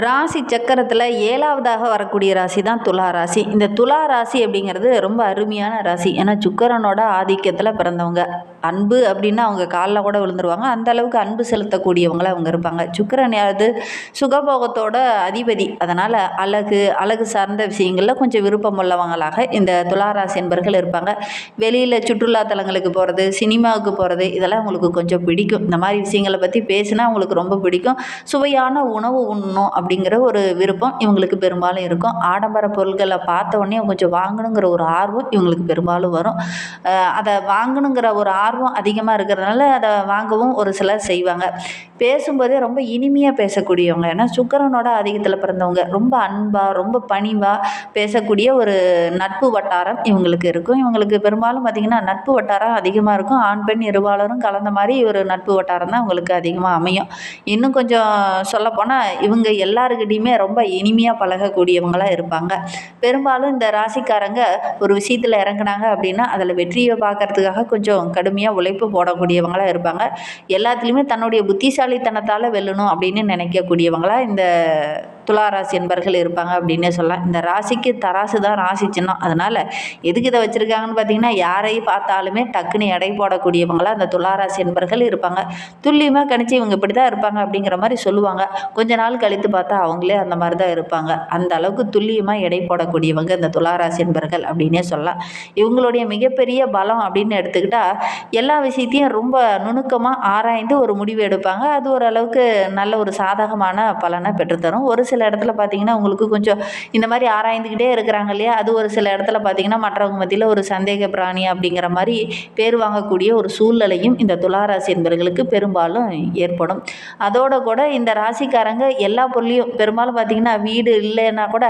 ராசி சக்கரத்தில் ஏழாவதாக வரக்கூடிய ராசி தான் துலா ராசி. இந்த துலா ராசி அப்படிங்கிறது ரொம்ப அருமையான ராசி. ஏன்னா சுக்கரனோட ஆதிக்கத்தில் பிறந்தவங்க. அன்பு அப்படின்னா அவங்க காலில் கூட விழுந்துருவாங்க. அந்த அளவுக்கு அன்பு செலுத்தக்கூடியவங்களா அவங்க இருப்பாங்க. சுக்கரன் யாவது சுகபோகத்தோட அதிபதி. அதனால் அழகு அழகு சார்ந்த விஷயங்களில் கொஞ்சம் விருப்பம் உள்ளவங்களாக இந்த துலா ராசி என்பர்கள் இருப்பாங்க. வெளியில் சுற்றுலா தலங்களுக்கு போகிறது சினிமாவுக்கு போகிறது இதெல்லாம் அவங்களுக்கு கொஞ்சம் பிடிக்கும். இந்த மாதிரி விஷயங்களை பற்றி பேசினா அவங்களுக்கு ரொம்ப பிடிக்கும். சுவையான உணவு உண்ணும் அப்படிங்கிற ஒரு விருப்பம் இவங்களுக்கு பெரும்பாலும் இருக்கும். ஆடம்பர பொருட்களை பார்த்த உடனே கொஞ்சம் வாங்கணுங்கிற ஒரு ஆர்வம் இவங்களுக்கு பெரும்பாலும் வரும். அதை வாங்கணுங்கிற ஒரு ஆர்வம் அதிகமாக இருக்கிறதுனால அதை வாங்கவும் ஒரு சிலர் செய்வாங்க. பேசும்போதே ரொம்ப இனிமையாக பேசக்கூடியவங்க. ஏன்னா சுக்கரனோட அதிகத்தில் பிறந்தவங்க. ரொம்ப அன்பாக ரொம்ப பணிவாக பேசக்கூடிய ஒரு நட்பு வட்டாரம் இவங்களுக்கு இருக்கும். இவங்களுக்கு பெரும்பாலும் பார்த்திங்கன்னா நட்பு வட்டாரம் அதிகமாக இருக்கும். ஆண் பெண் இருபாலரும் கலந்த மாதிரி ஒரு நட்பு வட்டாரம் தான் இவங்களுக்கு அதிகமாக அமையும். இன்னும் கொஞ்சம் சொல்லப்போனால் இவங்க எல்லா எல்லாருக்கிட்டையுமே ரொம்ப இனிமையாக பழகக்கூடியவங்களாக இருப்பாங்க. பெரும்பாலும் இந்த ராசிக்காரங்க ஒரு விஷயத்தில் இறங்குனாங்க அப்படின்னா அதில் வெற்றியை பார்க்கறதுக்காக கொஞ்சம் கடுமையாக உழைப்பு போடக்கூடியவங்களாக இருப்பாங்க. எல்லாத்துலேயுமே தன்னுடைய புத்திசாலித்தனத்தால் வெல்லணும் அப்படின்னு நினைக்கக்கூடியவங்களாக இந்த துளாராசி என்பர்கள் இருப்பாங்க அப்படின்னே சொல்லலாம். இந்த ராசிக்கு தராசு தான் ராசி சின்னம். அதனால் எதுக்கு இதை வச்சுருக்காங்கன்னு பார்த்தீங்கன்னா யாரையும் பார்த்தாலுமே டக்குன்னு எடை போடக்கூடியவங்களாக அந்த துளாராசி என்பர்கள் இருப்பாங்க. துல்லியமாக கணிச்சு இவங்க இப்படி தான் இருப்பாங்க அப்படிங்கிற மாதிரி சொல்லுவாங்க. கொஞ்ச நாள் கழித்து பார்த்தா அவங்களே அந்த மாதிரி தான் இருப்பாங்க. அந்த அளவுக்கு துல்லியமாக எடை போடக்கூடியவங்க இந்த துளாராசி என்பர்கள் அப்படின்னே சொல்லலாம். இவங்களுடைய மிகப்பெரிய பலம் அப்படின்னு எடுத்துக்கிட்டால் எல்லா விஷயத்தையும் ரொம்ப நுணுக்கமாக ஆராய்ந்து ஒரு முடிவு எடுப்பாங்க. அது ஓரளவுக்கு நல்ல ஒரு சாதகமான பலனை பெற்றுத்தரும். ஒரு சில இடத்துல பார்த்தீங்கன்னா உங்களுக்கு கொஞ்சம் இந்த மாதிரி ஆராய்ந்துக்கிட்டே இருக்கிறாங்க இல்லையா? அது ஒரு சில இடத்துல பார்த்தீங்கன்னா மற்றவங்க மத்தியில் ஒரு சந்தேக பிராணி அப்படிங்கிற மாதிரி பேர் வாங்கக்கூடிய ஒரு சூழ்நிலையும் இந்த துளாராசி என்பவர்களுக்கு பெரும்பாலும் ஏற்படும். அதோட கூட இந்த ராசிக்காரங்க எல்லா பொருளையும் பெரும்பாலும் பார்த்தீங்கன்னா வீடு இல்லைன்னா கூட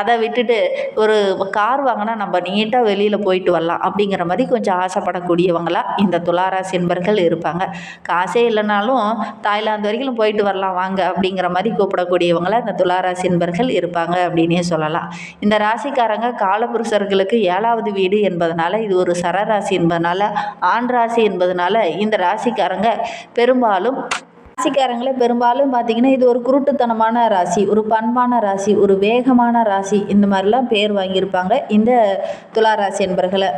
அதை விட்டுட்டு ஒரு கார் வாங்கினா நம்ம நீட்டாக வெளியில் போயிட்டு வரலாம் அப்படிங்கிற மாதிரி கொஞ்சம் ஆசைப்படக்கூடியவங்களாக இந்த துளாராசி என்பர்கள் இருப்பாங்க. காசே இல்லைனாலும் தாய்லாந்து வரைக்கும் போயிட்டு வரலாம் வாங்க அப்படிங்கிற மாதிரி கூப்பிடக்கூடியவங்களாக இந்த துளாராசி என்பர்கள் இருப்பாங்க அப்படின்னே சொல்லலாம். இந்த ராசிக்காரங்க காலபுருஷர்களுக்கு ஏழாவது வீடு என்பதனால இது ஒரு சரராசி என்பதனால ஆண் ராசி என்பதனால இந்த ராசிக்காரங்க பெரும்பாலும் ராசிக்காரங்களே பெரும்பாலும் பார்த்தீங்கன்னா இது ஒரு குருட்டுத்தனமான ராசி ஒரு பண்பான ராசி ஒரு வேகமான ராசி இந்த மாதிரிலாம் பேர் வாங்கியிருப்பாங்க. இந்த துலா ராசி என்பர்களை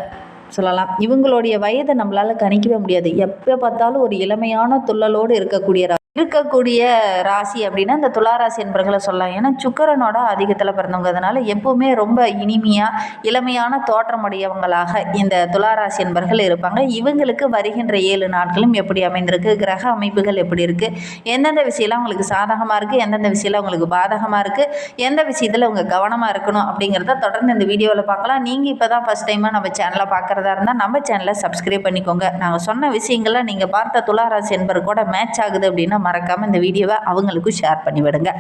சொல்லலாம். இவங்களுடைய வயதை நம்மளால் கணிக்கவே முடியாது. எப்போ பார்த்தாலும் ஒரு இளமையான துள்ளலோடு இருக்கக்கூடிய இருக்கக்கூடிய ராசி அப்படின்னா இந்த துளாராசி என்பர்களை சொல்லலாம். ஏன்னா சுக்கரனோட அதிகத்தில் பிறந்தவங்க. அதனால எப்பவுமே ரொம்ப இனிமையாக இளமையான தோற்றமுடையவங்களாக இந்த துளாராசி என்பர்கள் இருப்பாங்க. இவங்களுக்கு வருகின்ற ஏழு நாட்களும் எப்படி அமைந்திருக்கு? கிரக அமைப்புகள் எப்படி இருக்குது எந்தெந்த விஷயம்லாம் உங்களுக்கு சாதகமாக இருக்குது எந்தெந்த விஷயம்லாம் உங்களுக்கு பாதகமாக இருக்குது எந்த விஷயத்தில் உங்கள் கவனமாக இருக்கணும் அப்படிங்கிறத தொடர்ந்து இந்த வீடியோவில் பார்க்கலாம். நீங்கள் இப்போ தான் ஃபஸ்ட் டைமாக நம்ம சேனலை பார்க்குறதா இருந்தால் நம்ம சேனலை சப்ஸ்கிரைப் பண்ணிக்கோங்க. நாங்கள் சொன்ன விஷயங்கள்லாம் நீங்கள் பார்த்த துளாராசி என்பர் கூட மேட்ச் ஆகுது அப்படின்னா மறக்காமல் இந்த வீடியோவை அவங்களுக்கும் ஷேர் பண்ணி விடுங்க.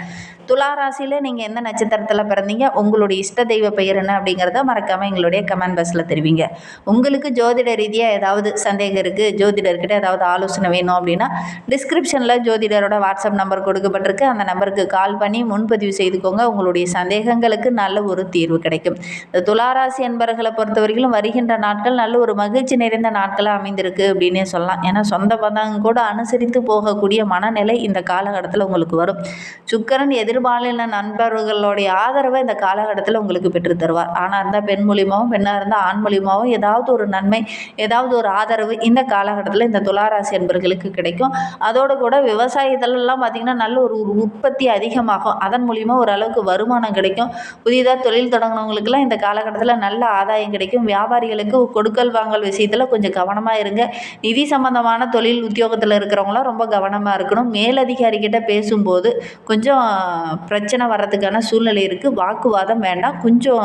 துளாராசியில் நீங்கள் எந்த நட்சத்திரத்தில் பிறந்தீங்க? உங்களுடைய இஷ்ட தெய்வ பெயர் என்ன அப்படிங்கிறத மறக்காமல் எங்களுடைய கமெண்ட் பாக்ஸில் தெரிவிங்க. உங்களுக்கு ஜோதிட ரீதியாக ஏதாவது சந்தேகம் இருக்குது ஜோதிடர்கிட்ட ஏதாவது ஆலோசனை வேணும் அப்படின்னா டிஸ்கிரிப்ஷனில் ஜோதிடரோட வாட்ஸ்அப் நம்பர் கொடுக்கப்பட்டிருக்கு. அந்த நம்பருக்கு கால் பண்ணி முன்பதிவு செய்துக்கோங்க. உங்களுடைய சந்தேகங்களுக்கு நல்ல ஒரு தீர்வு கிடைக்கும். இந்த துளாராசி என்பர்களை பொறுத்தவரையிலும் வருகின்ற நாட்கள் நல்ல ஒரு மகிழ்ச்சி நிறைந்த நாட்களாக அமைந்திருக்கு அப்படின்னே சொல்லலாம். ஏன்னா சொந்த பந்தங்க கூட அனுசரித்து போகக்கூடிய மன மனநிலை இந்த காலகட்டத்தில் உங்களுக்கு வரும். சுக்கரன் எதிர்பாலின நண்பர்களுடைய ஆதரவை இந்த காலகட்டத்தில் உங்களுக்கு பெற்று தருவார். ஆணாக இருந்தால் பெண் மூலியமாகவும் பெண்ணாக இருந்தால் ஆண் மூலியமாகவும் ஏதாவது ஒரு நன்மை ஏதாவது ஒரு ஆதரவு இந்த காலகட்டத்தில் இந்த துளாராசி என்பர்களுக்கு கிடைக்கும். அதோடு கூட விவசாயத்திலலாம் பார்த்திங்கன்னா நல்ல ஒரு உற்பத்தி அதிகமாகும். அதன் மூலியமாக ஓரளவுக்கு வருமானம் கிடைக்கும். புதிதாக தொழில் தொடங்கினவங்களுக்குலாம் இந்த காலகட்டத்தில் நல்ல ஆதாயம் கிடைக்கும். வியாபாரிகளுக்கு கொடுக்கல் வாங்கல் விஷயத்தில் கொஞ்சம் கவனமாக இருங்க. நிதி சம்பந்தமான தொழில் உத்தியோகத்தில் இருக்கிறவங்களாம் ரொம்ப கவனமாக இருக்கணும். மேலதிகாரிகிட்ட பேசும்போது கொஞ்சம் பிரச்சனை வர்றதுக்கான சூழ்நிலை இருக்குது வாக்குவாதம் வேண்டாம். கொஞ்சம்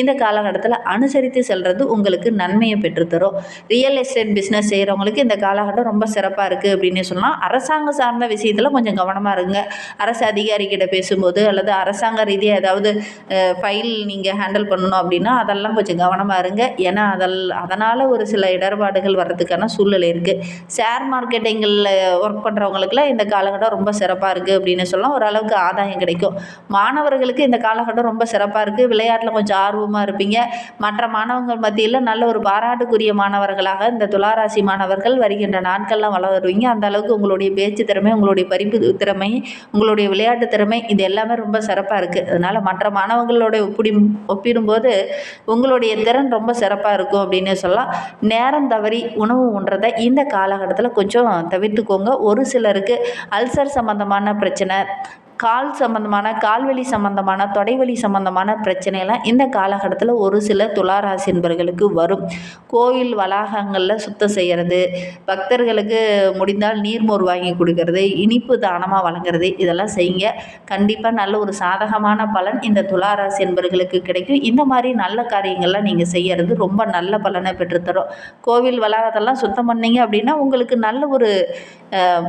இந்த காலகட்டத்தில் அனுசரித்து செல்வது உங்களுக்கு நன்மையை பெற்றுத்தரும். ரியல் எஸ்டேட் பிஸ்னஸ் செய்கிறவங்களுக்கு இந்த காலகட்டம் ரொம்ப சிறப்பாக இருக்குது அப்படின்னு சொல்லலாம் அரசாங்கம் சார்ந்த விஷயத்தில் கொஞ்சம் கவனமாக இருங்க. அரசு அதிகாரிகிட்ட பேசும்போது அல்லது அரசாங்க ரீதியாக ஏதாவது ஃபைல் நீங்கள் ஹேண்டில் பண்ணணும் அப்படின்னா அதெல்லாம் கொஞ்சம் கவனமாக இருங்க. ஏன்னா அதல் அதனால் ஒரு சில இடர்பாடுகள் வர்றதுக்கான சூழ்நிலை இருக்குது ஷேர் மார்க்கெட்டிங்கில் ஒர்க் பண்ணுறவங்களுக்குலாம் இந்த காலகட்டம் ரொம்ப சிறப்பாக இருக்குது அப்படின்னு சொல்லலாம் ஓரளவுக்கு ஆதாயம் கிடைக்கும். மாணவர்களுக்கு இந்த காலகட்டம் ரொம்ப சிறப்பாக இருக்குது விளையாட்டில் கொஞ்சம் ஆர்வமாக இருப்பீங்க. மற்ற மாணவர்கள் மத்தியில் நல்ல ஒரு பாராட்டுக்குரிய மாணவர்களாக இந்த துளாராசி மாணவர்கள் வருகின்ற நாட்கள்லாம் வள வருவீங்க அந்த அளவுக்கு உங்களுடைய பேச்சு திறமை உங்களுடைய பறிப்பு திறமை உங்களுடைய விளையாட்டு திறமை இது எல்லாமே ரொம்ப சிறப்பாக இருக்குது அதனால் மற்ற மாணவர்களோட ஒப்பிடி ஒப்பிடும்போது உங்களுடைய திறன் ரொம்ப சிறப்பாக இருக்கும் அப்படின்னு சொல்லலாம். நேரம் தவறி உணவு உண்றதை இந்த காலகட்டத்தில் கொஞ்சம் தவிர்த்துக்கோங்க. ஒரு சிலருக்கு அல்சர் சம்மந்தமான பிரச்சனை கால் சம்மந்தமான கால்வலி சம்மந்தமான தொடைவலி சம்மந்தமான பிரச்சனையெல்லாம் இந்த காலகட்டத்தில் ஒரு சில துளாராசி என்பர்களுக்கு வரும். கோயில் வளாகங்களில் சுத்தம் செய்கிறது பக்தர்களுக்கு முடிந்தால் நீர்மோர் வாங்கி கொடுக்கறது இனிப்பு தானமாக வழங்குறது இதெல்லாம் செய்யுங்க. கண்டிப்பாக நல்ல ஒரு சாதகமான பலன் இந்த துளாராசி என்பர்களுக்கு கிடைக்கும். இந்த மாதிரி நல்ல காரியங்கள்லாம் நீங்கள் செய்யறது ரொம்ப நல்ல பலனை பெற்றுத்தரும். கோவில் வளாகத்தெல்லாம் சுத்தம் பண்ணீங்க அப்படின்னா உங்களுக்கு நல்ல ஒரு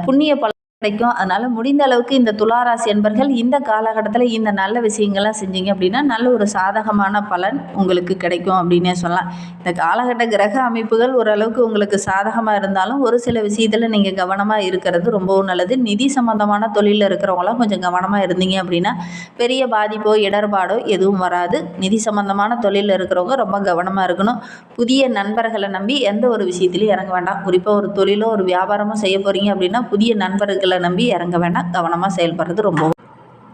புண்ணிய பலன் கிடைக்கும். அதனால் முடிந்த அளவுக்கு இந்த துளாராசி என்பர்கள் இந்த காலகட்டத்தில் இந்த நல்ல விஷயங்கள்லாம் செஞ்சீங்க அப்படின்னா நல்ல ஒரு சாதகமான பலன் உங்களுக்கு கிடைக்கும் அப்படின்னே சொல்லலாம். இந்த காலகட்ட கிரக அமைப்புகள் ஓரளவுக்கு உங்களுக்கு சாதகமாக இருந்தாலும் ஒரு சில விஷயத்தில் நீங்கள் கவனமாக இருக்கிறது ரொம்பவும் நல்லது. நிதி சம்மந்தமான தொழிலில் இருக்கிறவங்களாம் கொஞ்சம் கவனமாக இருந்தீங்க அப்படின்னா பெரிய பாதிப்போ இடர்பாடோ எதுவும் வராது. நிதி சம்மந்தமான தொழிலில் இருக்கிறவங்க ரொம்ப கவனமாக இருக்கணும். புதிய நண்பர்களை நம்பி எந்த ஒரு விஷயத்துலையும் இறங்க வேண்டாம். குறிப்பாக ஒரு தொழிலோ ஒரு வியாபாரமோ செய்ய போகிறீங்க அப்படின்னா புதிய நண்பர்களை நம்பி இறங்க வேண்டாம் கவனமாக செயல்படுறது ரொம்ப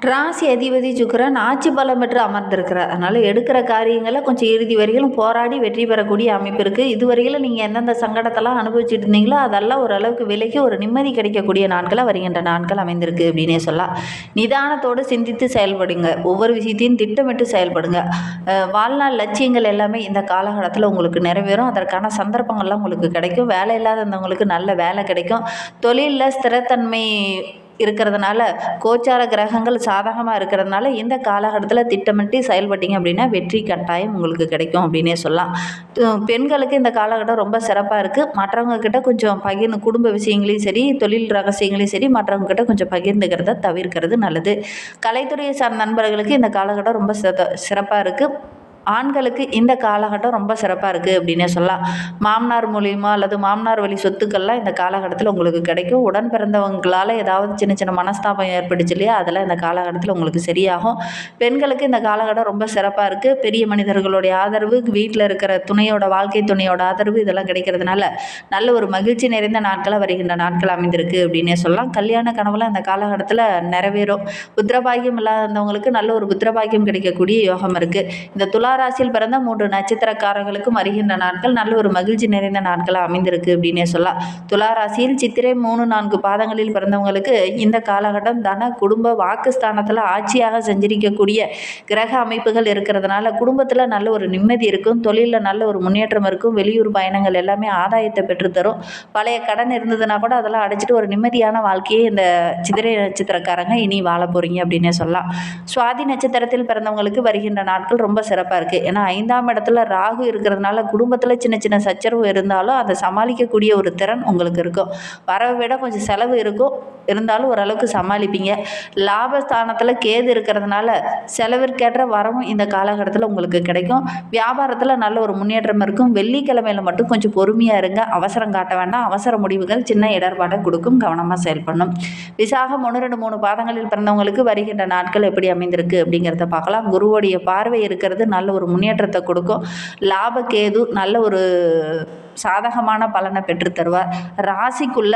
ராசி அதிபதி சுக்கிரன் ஆட்சி பலம் பெற்று அமர்ந்திருக்கிறார். அதனால் எடுக்கிற காரியங்களை கொஞ்சம் இறுதி வரையிலும் போராடி வெற்றி பெறக்கூடிய அமைப்பு இருக்குது இதுவரையிலும் நீங்கள் எந்தெந்த சங்கடத்தெல்லாம் அனுபவிச்சுட்டு இருந்தீங்களோ அதெல்லாம் ஓரளவுக்கு விலகி ஒரு நிம்மதி கிடைக்கக்கூடிய நாட்களாக வருகின்ற நாட்கள் அமைந்திருக்கு அப்படின்னே சொல்லலாம். நிதானத்தோடு சிந்தித்து செயல்படுங்க. ஒவ்வொரு விஷயத்தையும் திட்டமிட்டு செயல்படுங்க. வாழ்நாள் லட்சியங்கள் எல்லாமே இந்த காலகட்டத்தில் உங்களுக்கு நிறைவேறும். அதற்கான சந்தர்ப்பங்கள்லாம் உங்களுக்கு கிடைக்கும். வேலை இல்லாதவங்களுக்கு நல்ல வேலை கிடைக்கும். தொழிலில் ஸ்திரத்தன்மை இருக்கிறதுனால கோச்சார கிரகங்கள் சாதகமாக இருக்கிறதுனால இந்த காலகட்டத்தில் திட்டமிட்டு செயல்பட்டீங்க அப்படின்னா வெற்றி கட்டாயம் உங்களுக்கு கிடைக்கும் அப்படின்னே சொல்லலாம். பெண்களுக்கு இந்த காலகட்டம் ரொம்ப சிறப்பாக இருக்குது மற்றவங்கக்கிட்ட கொஞ்சம் பகிர்ந்து குடும்ப விஷயங்களையும் சரி தொழில் ரகசியங்களையும் சரி மற்றவங்க கிட்ட கொஞ்சம் பகிர்ந்துக்கிறத தவிர்க்கிறது நல்லது. கலைத்துறையை சார்ந்த நண்பர்களுக்கு இந்த காலகட்டம் ரொம்ப சிறப்பாக இருக்குது ஆண்களுக்கு இந்த காலகட்டம் ரொம்ப சிறப்பாக இருக்குது அப்படின்னே சொல்லலாம். மாமனார் மூலியமாக அல்லது மாமனார் வழி சொத்துக்கள்லாம் இந்த காலகட்டத்தில் உங்களுக்கு கிடைக்கும். உடன் பிறந்தவங்களால் ஏதாவது சின்ன சின்ன மனஸ்தாபம் ஏற்பட்டுச்சு இல்லையா? அதெல்லாம் இந்த காலகட்டத்தில் உங்களுக்கு சரியாகும். பெண்களுக்கு இந்த காலகட்டம் ரொம்ப சிறப்பாக இருக்குது பெரிய மனிதர்களுடைய ஆதரவு வீட்டில் இருக்கிற துணையோட வாழ்க்கை துணையோட ஆதரவு இதெல்லாம் கிடைக்கிறதுனால நல்ல ஒரு மகிழ்ச்சி நிறைந்த நாட்களாக வருகின்ற நாட்கள் அமைந்திருக்கு அப்படின்னே சொல்லலாம். கல்யாண கனவுலாம் இந்த காலகட்டத்தில் நிறைவேறும். புத்திரபாகியம் இல்லாதவங்களுக்கு நல்ல ஒரு புத்திரபாகியம் கிடைக்கக்கூடிய யோகம் இருக்குது இந்த துளாராசியில் பிறந்த மூன்று நட்சத்திரக்காரர்களுக்கும் வருகின்ற நாட்கள் நல்ல ஒரு மகிழ்ச்சி நிறைந்த நாட்களாக அமைந்திருக்கு அப்படின்னே சொல்லலாம். துளாராசியில் சித்திரை மூணு நான்கு பாதங்களில் பிறந்தவங்களுக்கு இந்த காலகட்டம் தன குடும்ப வாக்குஸ்தானத்தில் ஆட்சியாக சஞ்சரிக்கக்கூடிய கிரக அமைப்புகள் இருக்கிறதுனால குடும்பத்தில் நல்ல ஒரு நிம்மதி இருக்கும். தொழிலில் நல்ல ஒரு முன்னேற்றம் இருக்கும். வெளியூர் பயணங்கள் எல்லாமே ஆதாயத்தை பெற்றுத்தரும். பழைய கடன் இருந்ததுன்னா கூட அதெல்லாம் அடைச்சிட்டு ஒரு நிம்மதியான வாழ்க்கையை இந்த சித்திரை நட்சத்திரக்காரங்க இனி வாழ போகிறீங்க அப்படின்னே சொல்லலாம். சுவாதி நட்சத்திரத்தில் பிறந்தவங்களுக்கு வருகின்ற நாட்கள் ரொம்ப சிறப்பாக இருக்குது ஏன்னா ஐந்தாம் இடத்துல ராகு இருக்கிறதுனால குடும்பத்தில் சின்ன சின்ன சச்சரவு இருந்தாலும் அதை சமாளிக்கக்கூடிய ஒரு திறன் உங்களுக்கு இருக்கும். வரவை விட கொஞ்சம் செலவு இருக்கும். இருந்தாலும் ஓரளவுக்கு சமாளிப்பீங்க. லாபஸ்தானத்தில் கேது இருக்கிறதுனால செலவிற்கேற்ற வரவும் இந்த காலகட்டத்தில் உங்களுக்கு கிடைக்கும். வியாபாரத்தில் நல்ல ஒரு முன்னேற்றம் இருக்கும். வெள்ளிக்கிழமையில் மட்டும் கொஞ்சம் பொறுமையாக இருங்க. அவசரம் காட்ட வேண்டாம். அவசர முடிவுகள் சின்ன இடர்பாடை கொடுக்கும். கவனமாக செயல்படணும். விசாகம் ஒன்று ரெண்டு மூணு பாதங்களில் பிறந்தவங்களுக்கு வருகின்ற நாட்கள் எப்படி அமைந்திருக்கு அப்படிங்கிறத பார்க்கலாம். குருவோடைய பார்வை இருக்கிறது நல்ல ஒரு முன்னேற்றத்தை கொடுக்கும். லாபக்கேது நல்ல ஒரு சாதகமான பலனை பெற்று தருவார். ராசிக்குள்ள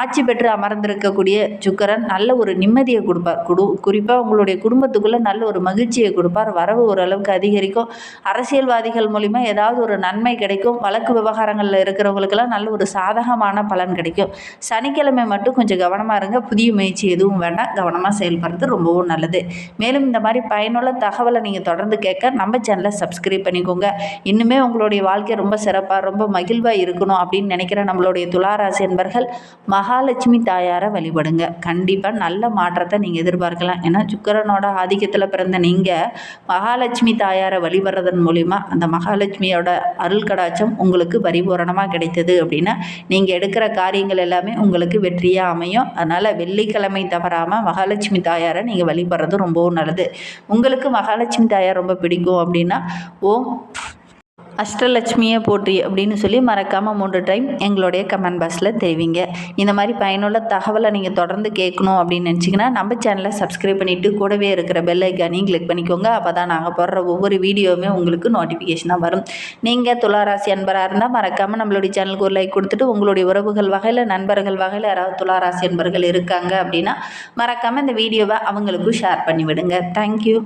ஆட்சி பெற்று அமர்ந்திருக்கக்கூடிய சுக்கரன் நல்ல ஒரு நிம்மதியை கொடுப்பார் குடு குறிப்பாக உங்களுடைய குடும்பத்துக்குள்ளே நல்ல ஒரு மகிழ்ச்சியை கொடுப்பார். வரவு ஓரளவுக்கு அதிகரிக்கும். அரசியல்வாதிகள் மூலிமா ஏதாவது ஒரு நன்மை கிடைக்கும். வழக்கு விவகாரங்களில் இருக்கிறவங்களுக்கெல்லாம் நல்ல ஒரு சாதகமான பலன் கிடைக்கும். சனிக்கிழமை மட்டும் கொஞ்சம் கவனமாக இருங்க. புதிய முயற்சி எதுவும் வேண்டாம். கவனமாக செயல்படுறது ரொம்பவும் நல்லது. மேலும் இந்த மாதிரி பயனுள்ள தகவலை நீங்கள் தொடர்ந்து கேட்க நம்ம சேனலை சப்ஸ்கிரைப் பண்ணிக்கோங்க. இன்னுமே உங்களுடைய வாழ்க்கை ரொம்ப சிறப்பாக ரொம்ப மகிழ்வாக இருக்கணும் அப்படின்னு நினைக்கிற நம்மளுடைய துளாராசி என்பர்கள் மகாலட்சுமி தாயாரை வழிபடுங்க. கண்டிப்பாக நல்ல மாற்றத்தை நீங்கள் எதிர்பார்க்கலாம். ஏன்னா சுக்கரனோட ஆதிக்கத்தில் பிறந்த நீங்கள் மகாலட்சுமி தாயாரை வழிபடுறதன் மூலிமா அந்த மகாலட்சுமியோட அருள் கடாட்சம் உங்களுக்கு பரிபூரணமாக கிடைத்தது அப்படின்னா நீங்கள் எடுக்கிற காரியங்கள் எல்லாமே உங்களுக்கு வெற்றியாக அமையும். அதனால் வெள்ளிக்கிழமை தவறாமல் மகாலட்சுமி தாயாரை நீங்கள் வழிபடுறது ரொம்பவும் நல்லது. உங்களுக்கு மகாலட்சுமி தாயார் ரொம்ப பிடிக்கும் அப்படின்னா ஓம் அஷ்டலட்சுமியை போற்றி அப்படின்னு சொல்லி மறக்காமல் மூன்று டைம் எங்களுடைய கமெண்ட் பாக்ஸில் தெரிவிங்க. இந்த மாதிரி பயனுள்ள தகவலை நீங்கள் தொடர்ந்து கேட்கணும் அப்படின்னு நினச்சிங்கன்னா நம்ம சேனலை சப்ஸ்கிரைப் பண்ணிவிட்டு கூடவே இருக்கிற பெல் ஐக்கானையும் கிளிக் பண்ணிக்கோங்க. அப்போ தான் நாங்கள் போடுற ஒவ்வொரு வீடியோவுமே உங்களுக்கு நோட்டிஃபிகேஷனாக வரும். நீங்கள் துளாராசி அன்பராக இருந்தால் மறக்காமல் நம்மளுடைய சேனலுக்கு ஒரு லைக் கொடுத்துட்டு உங்களுடைய உறவுகள் வகையில் நண்பர்கள் வகையில் யாராவது துளாராசி அன்பர்கள் இருக்காங்க அப்படின்னா மறக்காமல் இந்த வீடியோவை அவங்களுக்கும் ஷேர் பண்ணி விடுங்க தேங்க்யூ